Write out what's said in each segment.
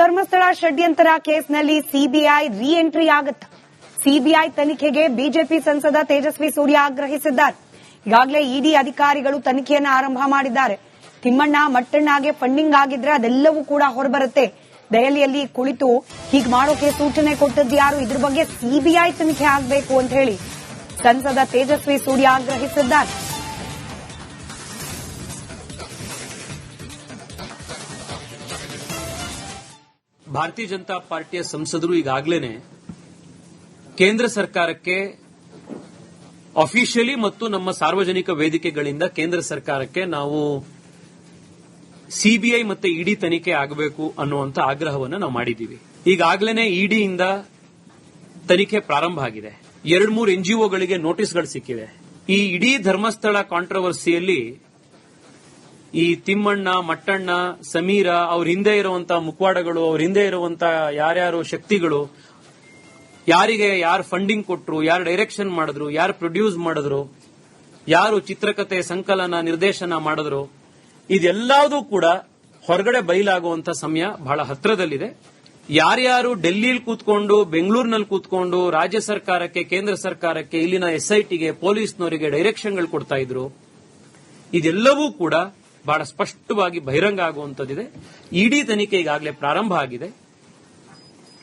ಧರ್ಮಸ್ಥಳ ಷಡ್ಯಂತರ ಕೇಸ್ನಲ್ಲಿ CBI reentry ಆಗುತ್ತ. ಸಿಬಿಐ ತನಿಖೆಗೆ ಬಿಜೆಪಿ ಸಂಸದ ತೇಜಸ್ವಿ ಸೂರ್ಯ ಆಗ್ರಹಿಸಿದ್ದಾರೆ. ಈಗಾಗಲೇ ಇಡಿ ಅಧಿಕಾರಿಗಳು ತನಿಖೆಯನ್ನು ಆರಂಭ ಮಾಡಿದ್ದಾರೆ. ತಿಮ್ಮಣ್ಣ, ಮಟ್ಟಣ್ಣಗೆ ಫಂಡಿಂಗ್ ಆಗಿದ್ರೆ ಅದೆಲ್ಲವೂ ಕೂಡ ಹೊರಬರುತ್ತೆ. ದೆಹಲಿಯಲ್ಲಿ ಕುಳಿತು ಹೀಗ್ ಮಾಡೋಕೆ ಸೂಚನೆ ಕೊಟ್ಟದ್ದು ಯಾರು? ಇದ್ರ ಬಗ್ಗೆ ಸಿಬಿಐ ತನಿಖೆ ಆಗಬೇಕು ಅಂತ ಹೇಳಿ ಸಂಸದ ತೇಜಸ್ವಿ ಸೂರ್ಯ ಆಗ್ರಹಿಸಿದ್ದಾರೆ. ಭಾರತೀಯ ಜನತಾ ಪಾರ್ಟಿಯ ಸಂಸದರು ಈಗಾಗಲೇ ಕೇಂದ್ರ ಸರ್ಕಾರಕ್ಕೆ ಅಫಿಷಿಯಲಿ ಮತ್ತು ನಮ್ಮ ಸಾರ್ವಜನಿಕ ವೇದಿಕೆಗಳಿಂದ ಕೇಂದ್ರ ಸರ್ಕಾರಕ್ಕೆ ನಾವು ಸಿಬಿಐ ಮತ್ತೆ ಇಡಿ ತನಿಖೆ ಆಗಬೇಕು ಅನ್ನುವಂತ ಆಗ್ರಹವನ್ನು ನಾವು ಮಾಡಿದ್ದೀವಿ. ಈಗಾಗಲೇ ಇಡಿಯಿಂದ ತನಿಖೆ ಪ್ರಾರಂಭ ಆಗಿದೆ. ಎರಡು ಮೂರು ಎನ್ಜಿಒಗಳಿಗೆ ನೋಟಿಸ್ಗಳು ಸಿಕ್ಕಿವೆ. ಈ ಇಡೀ ಧರ್ಮಸ್ಥಳ ಕಾಂಟ್ರವರ್ಸಿಯಲ್ಲಿ ಈ ತಿಮ್ಮಣ್ಣ, ಮಟ್ಟಣ್ಣ, ಸಮೀರ ಅವ್ರ ಹಿಂದೆ ಇರುವಂತಹ ಮುಖವಾಡಗಳು ಅವ್ರ ಹಿಂದೆ ಇರುವಂತಹ ಯಾರ್ಯಾರು ಶಕ್ತಿಗಳು, ಯಾರಿಗೆ ಯಾರು ಫಂಡಿಂಗ್ ಕೊಟ್ರು, ಯಾರು ಡೈರೆಕ್ಷನ್ ಮಾಡಿದ್ರು, ಯಾರು ಪ್ರೊಡ್ಯೂಸ್ ಮಾಡಿದ್ರು, ಯಾರು ಚಿತ್ರಕಥೆ ಸಂಕಲನ, ನಿರ್ದೇಶನ ಮಾಡಿದ್ರು ಇದೆಲ್ಲದೂ ಕೂಡ ಹೊರಗಡೆ ಬಯಲಾಗುವಂತ ಸಮಯ ಬಹಳ ಹತ್ರದಲ್ಲಿದೆ. ಯಾರ್ಯಾರು ಡೆಲ್ಲಿಯಲ್ಲಿ ಕೂತ್ಕೊಂಡು ಬೆಂಗಳೂರಿನಲ್ಲಿ ಕೂತ್ಕೊಂಡು, ರಾಜ್ಯ ಸರ್ಕಾರಕ್ಕೆ, ಕೇಂದ್ರ ಸರ್ಕಾರಕ್ಕೆ, ಇಲ್ಲಿನ ಎಸ್ಐಟಿಗೆ ಪೊಲೀಸ್ನವರಿಗೆ ಡೈರೆಕ್ಷನ್ಗಳು ಕೊಡ್ತಾ ಇದ್ರು, ಇದೆಲ್ಲವೂ ಕೂಡ ಬಹಳ ಸ್ಪಷ್ಟವಾಗಿ ಬಹಿರಂಗ ಆಗುವಂತದ್ದಿದೆ ಇಡಿ ತನಿಖೆ ಈಗಾಗಲೇ ಪ್ರಾರಂಭ ಆಗಿದೆ.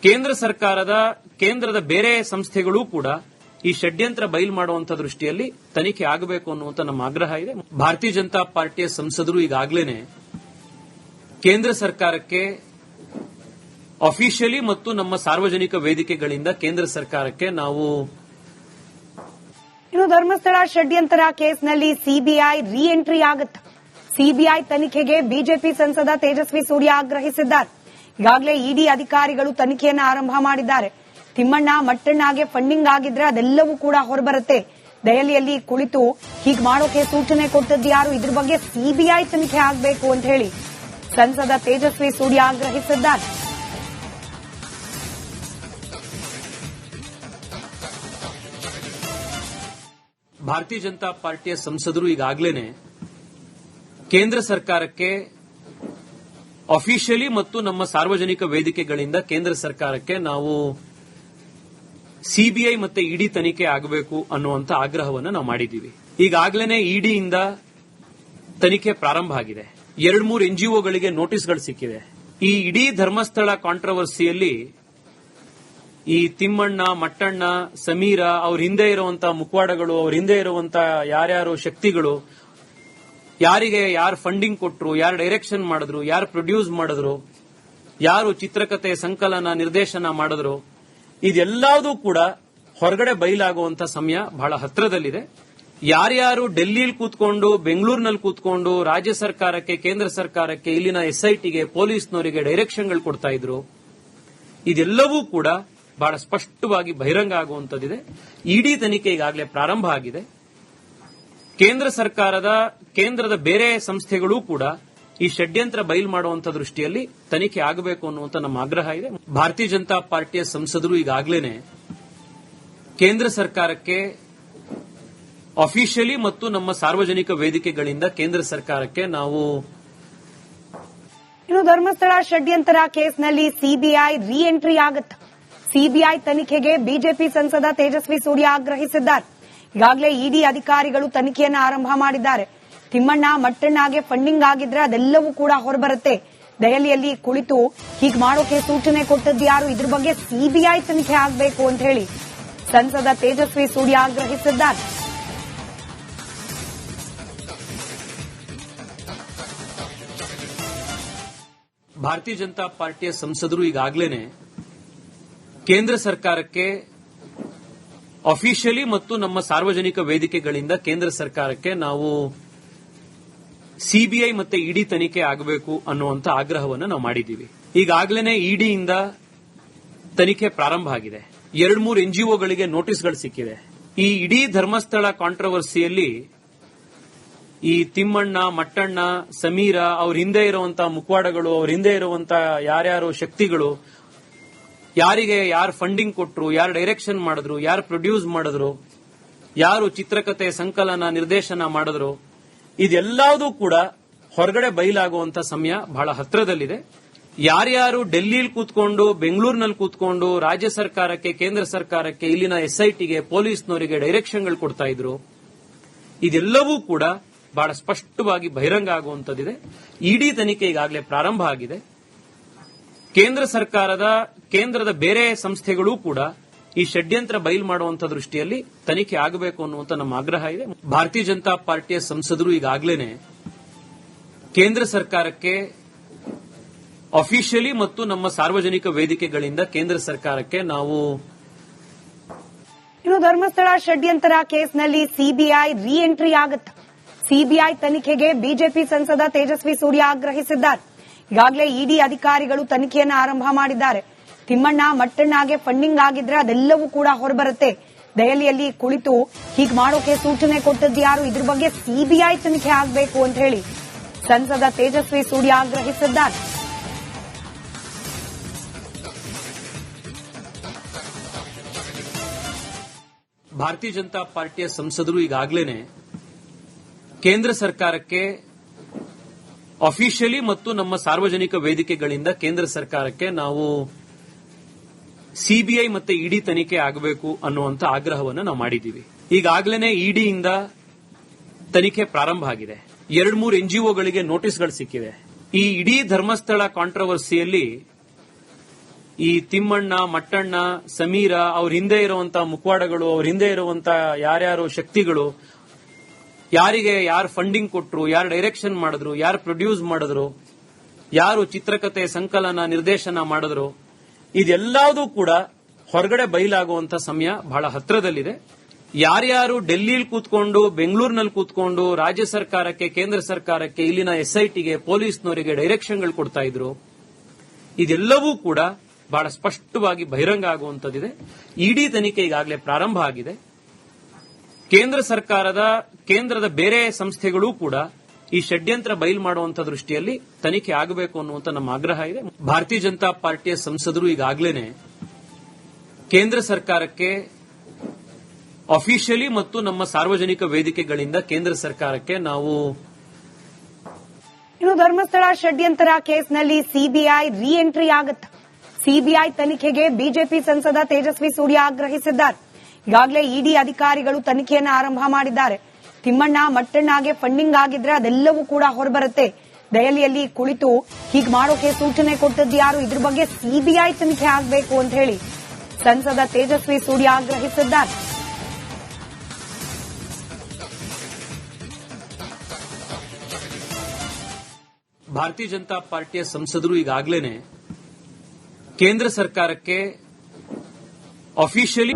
ಕೇಂದ್ರ ಸರ್ಕಾರದ, ಕೇಂದ್ರದ ಬೇರೆ ಸಂಸ್ಥೆಗಳು ಕೂಡ ಈ ಷಡ್ಯಂತ್ರ ಬಯಲು ಮಾಡುವಂತ ದೃಷ್ಟಿಯಲ್ಲಿ ತನಿಖೆ ಆಗಬೇಕು ಅನ್ನುವಂತ ನಮ್ಮ ಆಗ್ರಹ ಇದೆ. ಭಾರತೀಯ ಜನತಾ ಪಾರ್ಟಿಯ ಸಂಸದರು ಈಗಾಗಲೇ ಕೇಂದ್ರ ಸರ್ಕಾರಕ್ಕೆ ಅಫಿಷಿಯಲಿ ಮತ್ತು ನಮ್ಮ ಸಾರ್ವಜನಿಕ ವೇದಿಕೆಗಳಿಂದ ಕೇಂದ್ರ ಸರ್ಕಾರಕ್ಕೆ ನಾವು ಇನ್ನು ಧರ್ಮಸ್ಥಳ ಷಡ್ಯಂತರ ಕೇಸ್ನಲ್ಲಿ ಸಿಬಿಐ ರಿಎಂಟ್ರಿ ಆಗುತ್ತ. ಸಿಬಿಐ ತನಿಖೆಗೆ ಬಿಜೆಪಿ ಸಂಸದ ತೇಜಸ್ವಿ ಸೂರ್ಯ ಆಗ್ರಹಿಸಿದ್ದಾರೆ. ಈಗಾಗಲೇ ಇಡಿ ಅಧಿಕಾರಿಗಳು ತನಿಖೆಯನ್ನು ಆರಂಭ ಮಾಡಿದ್ದಾರೆ. ತಿಮ್ಮಣ್ಣ, ಮಟ್ಟಣ್ಣಗೆ ಫಂಡಿಂಗ್ ಆಗಿದ್ರೆ ಅದೆಲ್ಲವೂ ಕೂಡ ಹೊರಬರುತ್ತೆ. ದೆಹಲಿಯಲ್ಲಿ ಕುಳಿತು ಹೀಗೆ ಮಾಡೋಕೆ ಸೂಚನೆ ಕೊಟ್ಟದ್ದು ಯಾರು? ಇದ್ರ ಬಗ್ಗೆ ಸಿಬಿಐ ತನಿಖೆ ಆಗಬೇಕು ಅಂತ ಹೇಳಿ ಸಂಸದ ತೇಜಸ್ವಿ ಸೂರ್ಯ ಆಗ್ರಹಿಸಿದ್ದಾರೆ. ಭಾರತೀಯ ಜನತಾ ಪಾರ್ಟಿಯ ಸಂಸದರು ಈಗಾಗಲೇ ಕೇಂದ್ರ ಸರ್ಕಾರಕ್ಕೆ ಅಫಿಷಿಯಲಿ ಮತ್ತು ನಮ್ಮ ಸಾರ್ವಜನಿಕ ವೇದಿಕೆಗಳಿಂದ ಕೇಂದ್ರ ಸರ್ಕಾರಕ್ಕೆ ನಾವು ಸಿಬಿಐ ಮತ್ತೆ ಇಡಿ ತನಿಖೆ ಆಗಬೇಕು ಅನ್ನುವಂತ ಆಗ್ರಹವನ್ನು ನಾವು ಮಾಡಿದ್ದೀವಿ. ಈಗಾಗಲೇ ಇಡಿಯಿಂದ ತನಿಖೆ ಪ್ರಾರಂಭ ಆಗಿದೆ. ಎರಡು ಮೂರು ಎನ್ಜಿಒಗಳಿಗೆ ನೋಟಿಸ್ಗಳು ಸಿಕ್ಕಿದೆ ಈ ಇಡೀ ಧರ್ಮಸ್ಥಳ ಕಾಂಟ್ರವರ್ಸಿಯಲ್ಲಿ ಈ ತಿಮ್ಮಣ್ಣ, ಮಟ್ಟಣ್ಣ, ಸಮೀರ ಅವ್ರ ಹಿಂದೆ ಇರುವಂತಹ ಮುಖವಾಡಗಳು ಅವ್ರ ಹಿಂದೆ ಇರುವಂತಹ ಯಾರ್ಯಾರು ಶಕ್ತಿಗಳು ಯಾರಿಗೆ ಯಾರು ಫಂಡಿಂಗ್ ಕೊಟ್ಟರು ಯಾರು ಡೈರೆಕ್ಷನ್ ಮಾಡಿದ್ರು, ಯಾರು ಪ್ರೊಡ್ಯೂಸ್ ಮಾಡಿದ್ರು, ಯಾರು ಚಿತ್ರಕಥೆ ಸಂಕಲನ ನಿರ್ದೇಶನ ಮಾಡಿದ್ರು, ಇದೆಲ್ಲದೂ ಕೂಡ ಹೊರಗಡೆ ಬಯಲಾಗುವಂತ ಸಮಯ ಬಹಳ ಹತ್ರದಲ್ಲಿದೆ. ಯಾರ್ಯಾರು ಡೆಲ್ಲಿಯಲ್ಲಿ ಕೂತ್ಕೊಂಡು ಬೆಂಗಳೂರಿನಲ್ಲಿ ಕೂತ್ಕೊಂಡು, ರಾಜ್ಯ ಸರ್ಕಾರಕ್ಕೆ, ಕೇಂದ್ರ ಸರ್ಕಾರಕ್ಕೆ, ಇಲ್ಲಿನ ಎಸ್ಐಟಿಗೆ, ಪೊಲೀಸ್ನವರಿಗೆ ಡೈರೆಕ್ಷನ್ಗಳು ಕೊಡ್ತಾ ಇದ್ರು, ಇದೆಲ್ಲವೂ ಕೂಡ ಬಹಳ ಸ್ಪಷ್ಟವಾಗಿ ಬಹಿರಂಗ ಆಗುವಂತದ್ದಿದೆ ಇಡೀ ತನಿಖೆ ಈಗಾಗಲೇ ಪ್ರಾರಂಭ ಆಗಿದೆ. ಕೇಂದ್ರ ಸರ್ಕಾರದ, ಕೇಂದ್ರದ ಬೇರೆ ಸಂಸ್ಥೆಗಳೂ ಕೂಡ ಈ ಷಡ್ಯಂತ್ರ ಬಯಲು ಮಾಡುವಂತ ದೃಷ್ಟಿಯಲ್ಲಿ ತನಿಖೆ ಆಗಬೇಕು ಅನ್ನುವಂತ ನಮ್ಮ ಆಗ್ರಹ ಇದೆ. ಭಾರತೀಯ ಜನತಾ ಪಾರ್ಟಿಯ ಸಂಸದರು ಈಗಾಗಲೇ ಕೇಂದ್ರ ಸರ್ಕಾರಕ್ಕೆ ಅಫಿಷಿಯಲಿ ಮತ್ತು ನಮ್ಮ ಸಾರ್ವಜನಿಕ ವೇದಿಕೆಗಳಿಂದ ಕೇಂದ್ರ ಸರ್ಕಾರಕ್ಕೆ ನಾವು ಇನ್ನು ಧರ್ಮಸ್ಥಳ ಷಡ್ಯಂತರ ಕೇಸ್ನಲ್ಲಿ ಸಿಬಿಐ ರೀಎಂಟ್ರಿ ಆಗುತ್ತ. ಸಿಬಿಐ ತನಿಖೆಗೆ ಬಿಜೆಪಿ ಸಂಸದ ತೇಜಸ್ವಿ ಸೂರ್ಯ ಆಗ್ರಹಿಸಿದ್ದಾರೆ. ಈಗಾಗಲೇ ಇಡಿ ಅಧಿಕಾರಿಗಳು ತನಿಖೆಯನ್ನು ಆರಂಭ ಮಾಡಿದ್ದಾರೆ. ತಿಮ್ಮಣ್ಣ, ಮಟ್ಟಣ್ಣಗೆ ಫಂಡಿಂಗ್ ಆಗಿದ್ರೆ ಅದೆಲ್ಲವೂ ಕೂಡ ಹೊರಬರುತ್ತೆ. ದೆಹಲಿಯಲ್ಲಿ ಕುಳಿತು ಹೀಗೆ ಮಾಡೋಕೆ ಸೂಚನೆ ಕೊಟ್ಟದ್ದು ಯಾರು? ಇದ್ರ ಬಗ್ಗೆ ಸಿಬಿಐ ತನಿಖೆ ಆಗಬೇಕು ಅಂತ ಹೇಳಿ ಸಂಸದ ತೇಜಸ್ವಿ ಸೂರ್ಯ ಆಗ್ರಹಿಸಿದ್ದಾರೆ. ಭಾರತೀಯ ಜನತಾ ಪಾರ್ಟಿಯ ಸಂಸದರು ಈಗಾಗಲೇ ಕೇಂದ್ರ ಸರ್ಕಾರಕ್ಕೆ ಅಫಿಷಿಯಲಿ ಮತ್ತು ನಮ್ಮ ಸಾರ್ವಜನಿಕ ವೇದಿಕೆಗಳಿಂದ ಕೇಂದ್ರ ಸರ್ಕಾರಕ್ಕೆ ನಾವು ಸಿಬಿಐ ಮತ್ತೆ ಇಡಿ ತನಿಖೆ ಆಗಬೇಕು ಅನ್ನುವಂತ ಆಗ್ರಹವನ್ನು ನಾವು ಮಾಡಿದ್ದೀವಿ. ಈಗಾಗಲೇ ಇಡಿಯಿಂದ ತನಿಖೆ ಪ್ರಾರಂಭ ಆಗಿದೆ. ಎರಡ್ ಮೂರು ಎನ್ಜಿಒಗಳಿಗೆ ನೋಟಿಸ್ಗಳು ಸಿಕ್ಕಿದೆ ಈ ಇಡೀ ಧರ್ಮಸ್ಥಳ ಕಾಂಟ್ರವರ್ಸಿಯಲ್ಲಿ ಈ ತಿಮ್ಮಣ್ಣ, ಮಟ್ಟಣ್ಣ, ಸಮೀರ ಅವ್ರ ಹಿಂದೆ ಇರುವಂತಹ ಮುಖವಾಡಗಳು ಅವ್ರ ಹಿಂದೆ ಇರುವಂತಹ ಯಾರ್ಯಾರು ಶಕ್ತಿಗಳು ಯಾರಿಗೆ ಯಾರು ಫಂಡಿಂಗ್ ಕೊಟ್ಟರು ಯಾರು ಡೈರೆಕ್ಷನ್ ಮಾಡಿದ್ರು, ಯಾರು ಪ್ರೊಡ್ಯೂಸ್ ಮಾಡಿದ್ರು, ಯಾರು ಚಿತ್ರಕಥೆ ಸಂಕಲನ ನಿರ್ದೇಶನ ಮಾಡಿದ್ರು, ಇದೆಲ್ಲದೂ ಕೂಡ ಹೊರಗಡೆ ಬಯಲಾಗುವಂತ ಸಮಯ ಬಹಳ ಹತ್ರದಲ್ಲಿದೆ. ಯಾರ್ಯಾರು ಡೆಲ್ಲಿಲಿ ಕೂತ್ಕೊಂಡು ಬೆಂಗಳೂರಿನಲ್ಲಿ ಕೂತ್ಕೊಂಡು, ರಾಜ್ಯ ಸರ್ಕಾರಕ್ಕೆ, ಕೇಂದ್ರ ಸರ್ಕಾರಕ್ಕೆ, ಇಲ್ಲಿನ ಎಸ್ಐಟಿಗೆ, ಪೊಲೀಸ್ನವರಿಗೆ ಡೈರೆಕ್ಷನ್ಗಳು ಕೊಡ್ತಾ ಇದ್ರು, ಇದೆಲ್ಲವೂ ಕೂಡ ಬಹಳ ಸ್ಪಷ್ಟವಾಗಿ ಬಹಿರಂಗ ಆಗುವಂತದ್ದಿದೆ ಇಡೀ ತನಿಖೆ ಈಗಾಗಲೇ ಪ್ರಾರಂಭ ಆಗಿದೆ. ಕೇಂದ್ರ ಸರ್ಕಾರದ, ಕೇಂದ್ರದ ಬೇರೆ ಸಂಸ್ಥೆಗಳೂ ಕೂಡ ಈ ಷಡ್ಯಂತ್ರ ಬಯಲು ಮಾಡುವಂತ ದೃಷ್ಟಿಯಲ್ಲಿ ತನಿಖೆ ಆಗಬೇಕು ಅನ್ನುವಂತ ನಮ್ಮ ಆಗ್ರಹ ಇದೆ. ಭಾರತೀಯ ಜನತಾ ಪಾರ್ಟಿಯ ಸಂಸದರು ಈಗಾಗಲೇ ಕೇಂದ್ರ ಸರ್ಕಾರಕ್ಕೆ ಅಫಿಷಿಯಲಿ ಮತ್ತು ನಮ್ಮ ಸಾರ್ವಜನಿಕ ವೇದಿಕೆಗಳಿಂದ ಕೇಂದ್ರ ಸರ್ಕಾರಕ್ಕೆ ನಾವು ಇನ್ನು ಧರ್ಮಸ್ಥಳ ಷಡ್ಯಂತರ ಕೇಸ್ನಲ್ಲಿ ಸಿಬಿಐ ರೀಎಂಟ್ರಿ ಆಗುತ್ತೆ. ಸಿಬಿಐ ತನಿಖೆಗೆ ಬಿಜೆಪಿ ಸಂಸದ ತೇಜಸ್ವಿ ಸೂರ್ಯ ಆಗ್ರಹಿಸಿದ್ದಾರೆ. ಈಗಾಗಲೇ ಇಡಿ ಅಧಿಕಾರಿಗಳು ತನಿಖೆಯನ್ನ ಆರಂಭ ಮಾಡಿದ್ದಾರೆ. ತಿಮ್ಮಣ್ಣ, ಮಟ್ಟಣ್ಣಗೆ ಫಂಡಿಂಗ್ ಆಗಿದ್ರೆ ಅದೆಲ್ಲವೂ ಕೂಡ ಹೊರಬರುತ್ತೆ. ದೆಹಲಿಯಲ್ಲಿ ಕುಳಿತು ಹೀಗ್ ಮಾಡೋಕೆ ಸೂಚನೆ ಕೊಟ್ಟದ್ದು ಯಾರು? ಇದ್ರ ಬಗ್ಗೆ ಸಿಬಿಐ ತನಿಖೆ ಆಗಬೇಕು ಅಂತ ಹೇಳಿ ಸಂಸದ ತೇಜಸ್ವಿ ಸೂರ್ಯ ಆಗ್ರಹಿಸಿದ್ದಾರೆ. ಭಾರತೀಯ ಜನತಾ ಪಾರ್ಟಿಯ ಸಂಸದರು ಈಗಾಗಲೇ ಕೇಂದ್ರ ಸರ್ಕಾರಕ್ಕೆ ಅಫಿಷಿಯಲಿ ಮತ್ತು ನಮ್ಮ ಸಾರ್ವಜನಿಕ ವೇದಿಕೆಗಳಿಂದ ಕೇಂದ್ರ ಸರ್ಕಾರಕ್ಕೆ ನಾವು ಸಿಬಿಐ ಮತ್ತೆ ಇಡಿ ತನಿಖೆ ಆಗಬೇಕು ಅನ್ನುವಂತ ಆಗ್ರಹವನ್ನು ನಾವು ಮಾಡಿದ್ದೀವಿ. ಈಗಾಗಲೇ ಇಡಿಯಿಂದ ತನಿಖೆ ಪ್ರಾರಂಭ ಆಗಿದೆ. ಎರಡು ಮೂರು ಎನ್ಜಿಒಗಳಿಗೆ ನೋಟಿಸ್ಗಳು ಸಿಕ್ಕಿವೆ. ಈ ಇಡೀ ಧರ್ಮಸ್ಥಳ ಕಾಂಟ್ರವರ್ಸಿಯಲ್ಲಿ ಈ ತಿಮ್ಮಣ್ಣ, ಮಟ್ಟಣ್ಣ, ಸಮೀರ ಅವ್ರ ಹಿಂದೆ ಇರುವಂತಹ ಮುಖವಾಡಗಳು ಅವ್ರ ಹಿಂದೆ ಇರುವಂತಹ ಯಾರ್ಯಾರು ಶಕ್ತಿಗಳು ಯಾರಿಗೆ ಯಾರು ಫಂಡಿಂಗ್ ಕೊಟ್ಟರು ಯಾರು ಡೈರೆಕ್ಷನ್ ಮಾಡಿದ್ರು, ಯಾರು ಪ್ರೊಡ್ಯೂಸ್ ಮಾಡಿದ್ರು, ಯಾರು ಚಿತ್ರಕಥೆ ಸಂಕಲನ ನಿರ್ದೇಶನ ಮಾಡಿದ್ರು, ಇದೆಲ್ಲದೂ ಕೂಡ ಹೊರಗಡೆ ಬಯಲಾಗುವಂತ ಸಮಯ ಬಹಳ ಹತ್ರದಲ್ಲಿದೆ. ಯಾರ್ಯಾರು ಡೆಲ್ಲಿಲಿ ಕೂತ್ಕೊಂಡು, ಬೆಂಗಳೂರಿನಲ್ಲಿ ಕೂತ್ಕೊಂಡು, ರಾಜ್ಯ ಸರ್ಕಾರಕ್ಕೆ, ಕೇಂದ್ರ ಸರ್ಕಾರಕ್ಕೆ, ಇಲ್ಲಿನ ಎಸ್ಐಟಿಗೆ, ಪೊಲೀಸ್ನವರಿಗೆ ಡೈರೆಕ್ಷನ್ಗಳು ಕೊಡ್ತಾ ಇದ್ರು, ಇದೆಲ್ಲವೂ ಕೂಡ ಬಹಳ ಸ್ಪಷ್ಟವಾಗಿ ಬಹಿರಂಗ ಆಗುವಂತದ್ದಿದೆ ಇಡೀ ತನಿಖೆ ಈಗಾಗಲೇ ಪ್ರಾರಂಭ ಆಗಿದೆ. ಕೇಂದ್ರ ಸರ್ಕಾರದ, ಕೇಂದ್ರದ ಬೇರೆ ಸಂಸ್ಥೆಗಳೂ ಕೂಡ ಈ ಷಡ್ಯಂತ್ರ ಬಯಲು ಮಾಡುವಂತ ದೃಷ್ಟಿಯಲ್ಲಿ ತನಿಖೆ ಆಗಬೇಕು ಅನ್ನುವಂತ ನಮ್ಮ ಆಗ್ರಹ ಇದೆ. ಭಾರತೀಯ ಜನತಾ ಪಾರ್ಟಿಯ ಸಂಸದರು ಈಗಾಗಲೇ ಕೇಂದ್ರ ಸರ್ಕಾರಕ್ಕೆ ಅಫಿಷಿಯಲಿ ಮತ್ತು ನಮ್ಮ ಸಾರ್ವಜನಿಕ ವೇದಿಕೆಗಳಿಂದ ಕೇಂದ್ರ ಸರ್ಕಾರಕ್ಕೆ ನಾವು ಇನ್ನು ಧರ್ಮಸ್ಥಳ ಷಡ್ಯಂತರ ಕೇಸ್ನಲ್ಲಿ ಸಿಬಿಐ ರೀಎಂಟ್ರಿ ಆಗುತ್ತೆ. ಸಿಬಿಐ ತನಿಖೆಗೆ ಬಿಜೆಪಿ ಸಂಸದ ತೇಜಸ್ವಿ ಸೂರ್ಯ ಆಗ್ರಹಿಸಿದ್ದಾರೆ. ಈಗಾಗಲೇ ಇಡಿ ಅಧಿಕಾರಿಗಳು ತನಿಖೆಯನ್ನು ಆರಂಭ ಮಾಡಿದ್ದಾರೆ. ತಿಮ್ಮಣ್ಣ, ಮಟ್ಟಣ್ಣಗೆ ಫಂಡಿಂಗ್ ಆಗಿದ್ರೆ ಅದೆಲ್ಲವೂ ಕೂಡ ಹೊರಬರುತ್ತೆ. ದೆಹಲಿಯಲ್ಲಿ ಕುಳಿತು ಹೀಗೆ ಮಾಡೋಕೆ ಸೂಚನೆ ಕೊಟ್ಟದ್ದು ಯಾರು? ಇದ್ರ ಬಗ್ಗೆ ಸಿಬಿಐ ತನಿಖೆ ಆಗಬೇಕು ಅಂತ ಹೇಳಿ ಸಂಸದ ತೇಜಸ್ವಿ ಸೂರ್ಯ ಆಗ್ರಹಿಸಿದ್ದಾರೆ. ಭಾರತೀಯ ಜನತಾ ಪಾರ್ಟಿಯ ಸಂಸದರು ಈಗಾಗಲೇ ಕೇಂದ್ರ ಸರ್ಕಾರಕ್ಕೆ ಅಫಿಷಿಯಲಿ